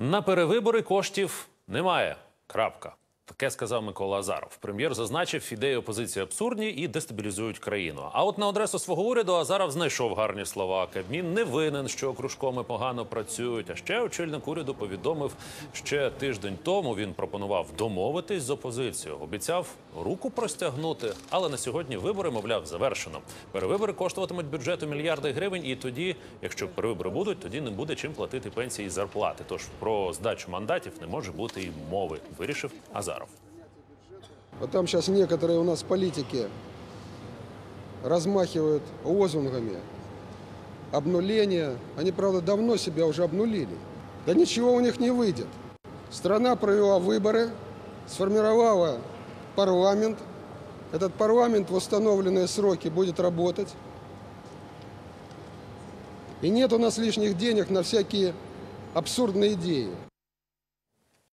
На перевибори коштів немає. Крапка. Таке сказав Микола Азаров. Прем'єр зазначив, ідеї опозиції абсурдні і дестабілізують країну. А от на адресу свого уряду Азаров знайшов гарні слова. Кабмін не винен, що окружкоми погано працюють. А ще очільник уряду повідомив, ще тиждень тому він пропонував домовитись з опозицією. Обіцяв руку простягнути. Але на сьогодні вибори, мовляв, завершено. Перевибори коштуватимуть бюджету мільярди гривень. І тоді, якщо перевибори будуть, тоді не буде чим платити пенсії і зарплати. Тож про здачу мандатів не може бути і мови. Вирішив Азаров. Вот там сейчас некоторые у нас политики размахивают лозунгами обнуления. Они, правда, давно себя уже обнулили. Да ничего у них не выйдет. Страна провела выборы, сформировала парламент. Этот парламент в установленные сроки будет работать. И нет у нас лишних денег на всякие абсурдные идеи.